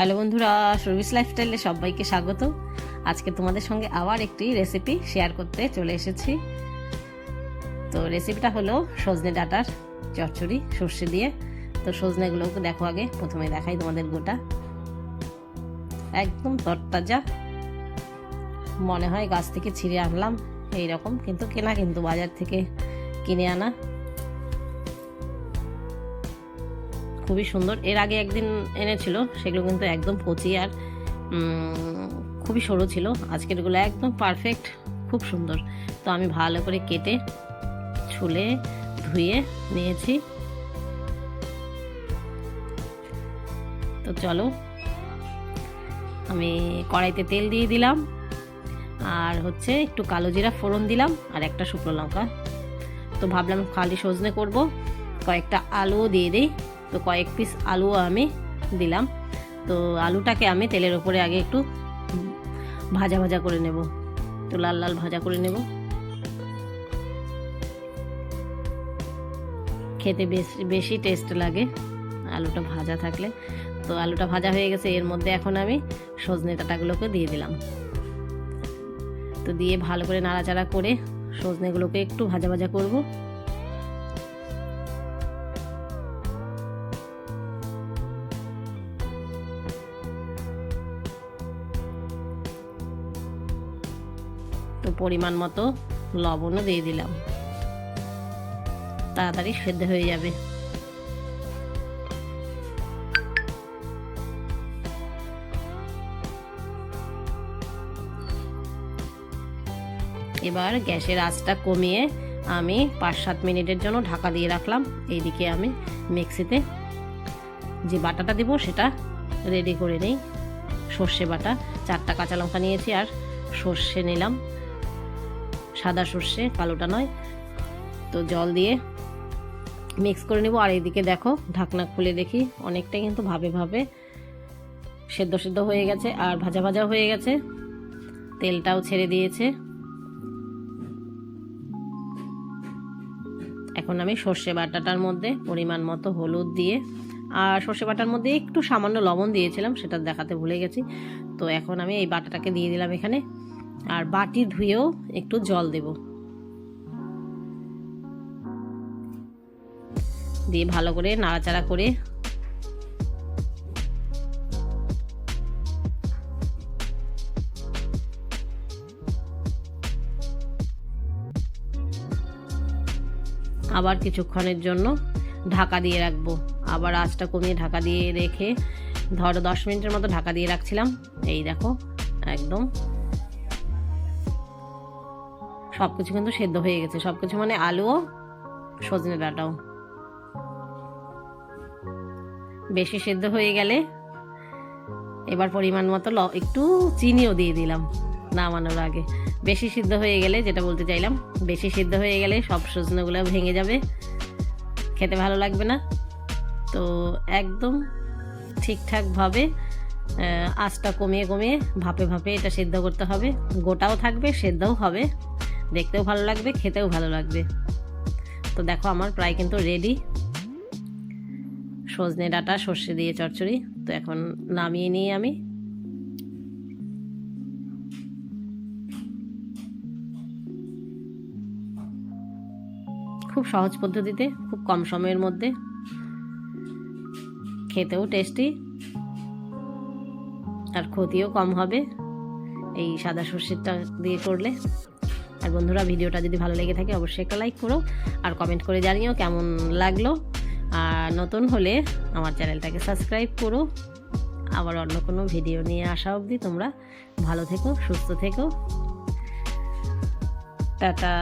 Hello বন্ধুরা service লাইফস্টাইলে সবাইকে স্বাগত। আজকে তোমাদের সঙ্গে আবার একটি রেসিপি শেয়ার করতে চলে এসেছি। তো রেসিপিটা হলো সজনে ডাটার চচ্চড়ি, সর্ষে দিয়ে। তো সজনেগুলোকে দেখো আগে, প্রথমে দেখাই তোমাদের গোটা। একদম তরতাজা। মনে হয় গাছ থেকে ছিঁড়ে আনলাম এই রকম কিন্তু কেনা কিন্তু বাজার থেকে কিনে আনা। খুবই সুন্দর। এর আগে একদিন এনেছিল, সেগুলো কিন্তু একদম কচি আর খুবই সরু ছিল। আজকের এগুলো একদম পারফেক্ট খুব সুন্দর। তো আমি ভালো করে কেটে, ছুলে, ধুয়ে নিয়েছি। তো চলো, আমি কড়াইতে তেল দিয়ে দিলাম। আর হচ্ছে একটু কালো জিরা ফোড়ন দিলাম আর একটা শুকনো লঙ্কা। তো ভাবলাম খালি সজনে করব, কয়েকটা আলুও দিয়ে দিই। তো কয়েক পিস আলুও আমি দিলাম। তো আলুটাকে আমি তেলের ওপরে আগে একটু ভাজা ভাজা করে নেব। তো লাল লাল ভাজা করে নেব। খেতে বেশি বেশি টেস্ট লাগে আলুটা ভাজা থাকলে। তো আলুটা ভাজা হয়ে গেছে, এর মধ্যে এখন আমি সজনে ডাঁটাগুলোকে দিয়ে দিলাম। তো দিয়ে ভালো করে নাড়াচাড়া করে সজনেগুলোকে একটু ভাজা ভাজা করব। তো পরিমাণ মতো লবণও দিয়ে দিলাম। তাড়াতাড়ি সেদ্ধ হয়ে যাবে। এবার গ্যাসের আঁচটা কমিয়ে আমি পাঁচ সাত মিনিটের জন্য ঢাকা দিয়ে রাখলাম। এইদিকে আমি মিক্সিতে যে বাটাটা দিব সেটা রেডি করে নিই। সর্ষে বাটা, চারটা কাঁচা লঙ্কা নিয়েছি আর সর্ষে নিলাম। সাদা সর্ষে, কালোটা নয়। তো জল দিয়ে মিক্স করে নেব। আর এইদিকে দেখো, ঢাকনা খুলে দেখি অনেকটাই কিন্তু ভাবে ভাবে সেদ্ধ সেদ্ধ হয়ে গেছে আর ভাজা ভাজা হয়ে গেছে। তেলটাও ছেড়ে দিয়েছে। এখন আমি সর্ষে বাটাটার মধ্যে পরিমাণ মতো হলুদ দিয়ে, আর সর্ষে বাটার মধ্যে একটু সামান্য লবণ দিয়েছিলাম, সেটা দেখাতে ভুলে গেছি। তো এখন আমি এই বাটাটাকে দিয়ে দিলাম এখানে। আর বাটি ধুয়েও একটু জল দেব। দিয়ে ভালো করে নাড়াচাড়া করে আবার কিছুক্ষণের জন্য ঢাকা দিয়ে রাখব। আবার আঁচটা কমিয়ে ঢাকা দিয়ে রেখে ধরো দশ মিনিটের মতো ঢাকা দিয়ে রাখছিলাম। এই দেখো, একদম সব কিছু কিন্তু সেদ্ধ হয়ে গেছে। সব কিছু মানে আলুও সজনে ডাঁটাও। বেশি সেদ্ধ হয়ে গেলে এবার পরিমাণ মতো একটু চিনিও দিয়ে দিলাম নামানোর আগে। বেশি সিদ্ধ হয়ে গেলে যেটা বলতে চাইলাম, বেশি সিদ্ধ হয়ে গেলে সব সজনেগুলো ভেঙে যাবে। খেতে ভালো লাগবে না। তো একদম ঠিকঠাকভাবে আঁচটা কমিয়ে কমিয়ে ভাপে ভাপে এটা সেদ্ধ করতে হবে। গোটাও থাকবে, সেদ্ধও হবে। দেখতেও ভালো লাগবে, খেতেও ভালো লাগবে। তো দেখো, আমার প্রায় কিন্তু রেডি সজনে ডাটা, সর্ষে দিয়ে চচ্চড়ি। তো এখন নামিয়ে নিয়ে আমি। খুব সহজ পদ্ধতিতে, খুব কম সময়ের মধ্যে। খেতেও টেস্টি আর ক্ষতিও কম হবে এই সাদা সর্ষেরটা দিয়ে করলে। আর বন্ধুরা, ভিডিওটা যদি ভালো লেগে থাকে, অবশ্যই একটা লাইক করো আর কমেন্ট করে জানিও কেমন লাগল। আর নতুন হলে আমার চ্যানেলটাকে সাবস্ক্রাইব করো। আবার অন্য কোনো ভিডিও নিয়ে আসা অবধি তোমরা ভালো থেকো, সুস্থ থেকো। টাটা।